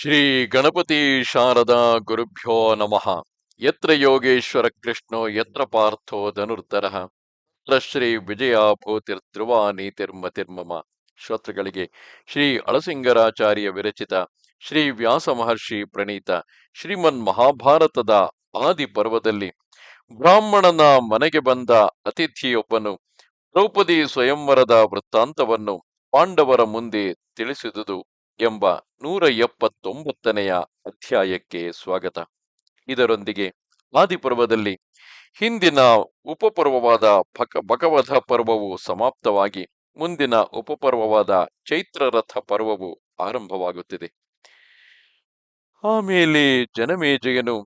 ಶ್ರೀ ಗಣಪತಿ ಶಾರದಾ ಗುರುಭ್ಯೋ ನಮಃ. ಯತ್ರ ಯೋಗೇಶ್ವರ ಕೃಷ್ಣೋ, ಯತ್ರ ಪಾರ್ಥೋ ಧನುರ್ಧರಃ. ತತ್ರ ಶ್ರೀ ವಿಜಯ ಭೂತಿರ್ಧ್ರುವ ನೀತಿರ್ಮತಿರ್ಮಮ ಶ್ರೋತೃಗಳಿಗೆ ಶ್ರೀ ಅಳಸಿಂಗರಾಚಾರ್ಯ ವಿರಚಿತ, ಶ್ರೀ ವ್ಯಾಸ ಮಹರ್ಷಿ ಪ್ರಣೀತ, ಶ್ರೀಮನ್ ಮಹಾಭಾರತದ ಆದಿ ಪರ್ವದಲ್ಲಿ ಬ್ರಾಹ್ಮಣನ ಮನೆಗೆ ಬಂದ ಅತಿಥಿಯೊಬ್ಬನು ದ್ರೌಪದಿ ಸ್ವಯಂವರದ ವೃತ್ತಾಂತವನ್ನು ಪಾಂಡವರ ಮುಂದೆ ತಿಳಿಸಿದುದು. ಎಂಬ ನೂರ ಎಪ್ಪತ್ತೊಂಬತ್ತನೆಯ ಅಧ್ಯಾಯಕ್ಕೆ ಸ್ವಾಗತ. ಇದರೊಂದಿಗೆ ಆದಿಪರ್ವದಲ್ಲಿ ಹಿಂದಿನ ಉಪಪರ್ವವಾದ ಭಕ ಭಗವಧ ಪರ್ವವು ಸಮಾಪ್ತವಾಗಿ ಮುಂದಿನ ಉಪಪರ್ವವಾದ ಚೈತ್ರರಥ ಪರ್ವವು ಆರಂಭವಾಗುತ್ತಿದೆ. ಆಮೇಲೆ ಜನಮೇಜಯನು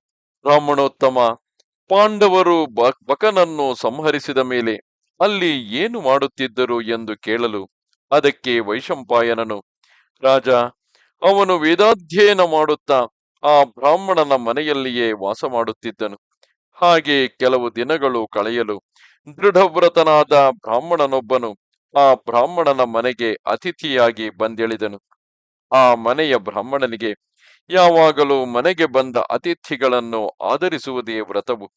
ಬ್ರಾಹ್ಮಣೋತ್ತಮ ಪಾಂಡವರು ಬಕನನ್ನು ಸಂಹರಿಸಿದ ಮೇಲೆ ಅಲ್ಲಿ ಏನು ಮಾಡುತ್ತಿದ್ದರು ಎಂದು ಕೇಳಲು ಅದಕ್ಕೆ ವೈಶಂಪಾಯನನು ರಾಜ, ಅವನು ವೇದಾಧ್ಯಯನ ಮಾಡುತ್ತಾ ಆ ಬ್ರಾಹ್ಮಣನ ಮನೆಯಲ್ಲಿಯೇ ವಾಸ ಮಾಡುತ್ತಿದ್ದನು. ಹಾಗೆ ಕೆಲವು ದಿನಗಳು ಕಳೆಯಲು ದೃಢವ್ರತನಾದ ಬ್ರಾಹ್ಮಣನೊಬ್ಬನು ಆ ಬ್ರಾಹ್ಮಣನ ಮನೆಗೆ ಅತಿಥಿಯಾಗಿ ಬಂದಿಳಿದನು. ಆ ಮನೆಯ ಬ್ರಾಹ್ಮಣನಿಗೆ, ಯಾವಾಗಲೂ ಮನೆಗೆ ಬಂದ ಅತಿಥಿಗಳನ್ನು ಆದರಿಸುವುದೇ ವ್ರತವು.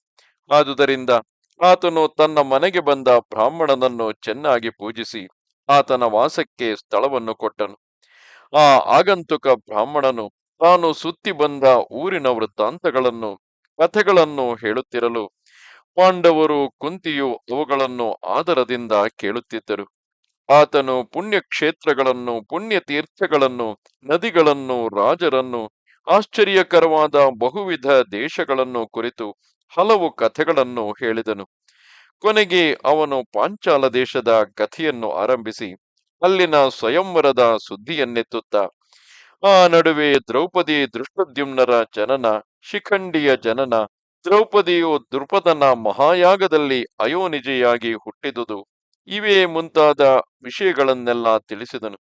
ಆದುದರಿಂದ ಆತನು ತನ್ನ ಮನೆಗೆ ಬಂದ ಬ್ರಾಹ್ಮಣನನ್ನು ಚೆನ್ನಾಗಿ ಪೂಜಿಸಿ ಆತನ ವಾಸಕ್ಕೆ ಸ್ಥಳವನ್ನು ಕೊಟ್ಟನು. ಆ ಆಗಂತುಕ ಬ್ರಾಹ್ಮಣನು ತಾನು ಸುತ್ತಿ ಬಂದ ಊರಿನ ವೃತ್ತಾಂತಗಳನ್ನು, ಕಥೆಗಳನ್ನು ಹೇಳುತ್ತಿರಲು ಪಾಂಡವರು ಕುಂತಿಯು ಅವುಗಳನ್ನು ಆದರದಿಂದ ಕೇಳುತ್ತಿದ್ದರು. ಆತನು ಪುಣ್ಯಕ್ಷೇತ್ರಗಳನ್ನು ಪುಣ್ಯ ತೀರ್ಥಗಳನ್ನು ನದಿಗಳನ್ನು, ರಾಜರನ್ನು, ಆಶ್ಚರ್ಯಕರವಾದ ಬಹುವಿಧ ದೇಶಗಳನ್ನು ಕುರಿತು ಹಲವು ಕಥೆಗಳನ್ನು ಹೇಳಿದನು. ಕೊನೆಗೆ ಅವನು ಪಾಂಚಾಲ ದೇಶದ ಕಥೆಯನ್ನು ಆರಂಭಿಸಿ ಅಲ್ಲಿನ ಸ್ವಯಂವರದ ಸುದ್ದಿಯನ್ನೆತ್ತುತ್ತ, ಆ ನಡುವೆ ದ್ರೌಪದಿ ದೃಷ್ಟದ್ಯುಮ್ನರ ಜನನ, ಶಿಖಂಡಿಯ ಜನನ, ದ್ರೌಪದಿಯು ದೃಪದನ ಮಹಾಯಾಗದಲ್ಲಿ ಅಯೋನಿಜೆಯಾಗಿ ಹುಟ್ಟಿದುದು. ಇವೇ ಮುಂತಾದ ವಿಷಯಗಳನ್ನೆಲ್ಲ ತಿಳಿಸಿದನು.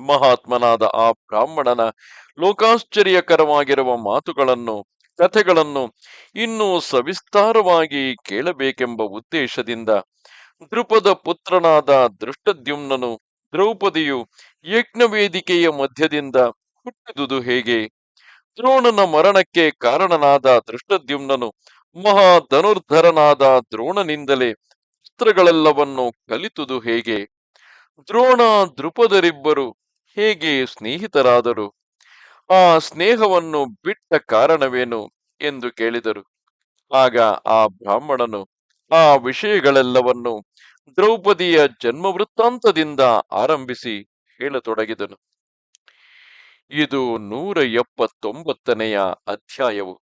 ಮಹಾತ್ಮನಾದ ಆ ಬ್ರಾಹ್ಮಣನ ಲೋಕಾಶ್ಚರ್ಯಕರವಾಗಿರುವ ಮಾತುಗಳನ್ನು, ಕಥೆಗಳನ್ನು ಇನ್ನೂ ಸವಿಸ್ತಾರವಾಗಿ ಕೇಳಬೇಕೆಂಬ ಉದ್ದೇಶದಿಂದ ದೃಪದ ಪುತ್ರನಾದ ದೃಷ್ಟದ್ಯುಮ್ನನು ದ್ರೌಪದಿಯು ಯಜ್ಞವೇದಿಕೆಯ ಮಧ್ಯದಿಂದ ಹುಟ್ಟಿದುದು ಹೇಗೆ? ದ್ರೋಣನ ಮರಣಕ್ಕೆ ಕಾರಣನಾದ ದೃಷ್ಟದ್ಯುಮ್ನನು ಮಹಾ ಧನುರ್ಧರನಾದ ದ್ರೋಣನಿಂದಲೇ ಅಸ್ತ್ರಗಳೆಲ್ಲವನ್ನು ಕಲಿತುದು ಹೇಗೆ? ದ್ರೋಣ ದೃಪದರಿಬ್ಬರು ಹೇಗೆ ಸ್ನೇಹಿತರಾದರು? ಆ ಸ್ನೇಹವನ್ನು ಬಿಟ್ಟ ಕಾರಣವೇನು ಎಂದು ಕೇಳಿದರು. ಆಗ ಆ ಬ್ರಾಹ್ಮಣನು ಆ ವಿಷಯಗಳೆಲ್ಲವನ್ನು ದ್ರೌಪದಿಯ ಜನ್ಮ ವೃತ್ತಾಂತದಿಂದ ಆರಂಭಿಸಿ ಹೇಳತೊಡಗಿದನು. ಇದು ನೂರ ಎಪ್ಪತ್ತೊಂಬತ್ತನೆಯ ಅಧ್ಯಾಯವು.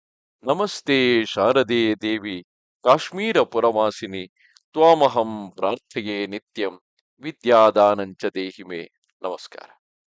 ನಮಸ್ತೆ ಶಾರದೆ ದೇವಿ, ಕಾಶ್ಮೀರ ಪುರವಾಸಿನಿ, ತ್ವಾಮಹಂ ಪ್ರಾರ್ಥೆಯೇ ನಿತ್ಯಂ, ವಿದ್ಯಾದಾನಂಚ ದೇಹಿಮೆ. ನಮಸ್ಕಾರ.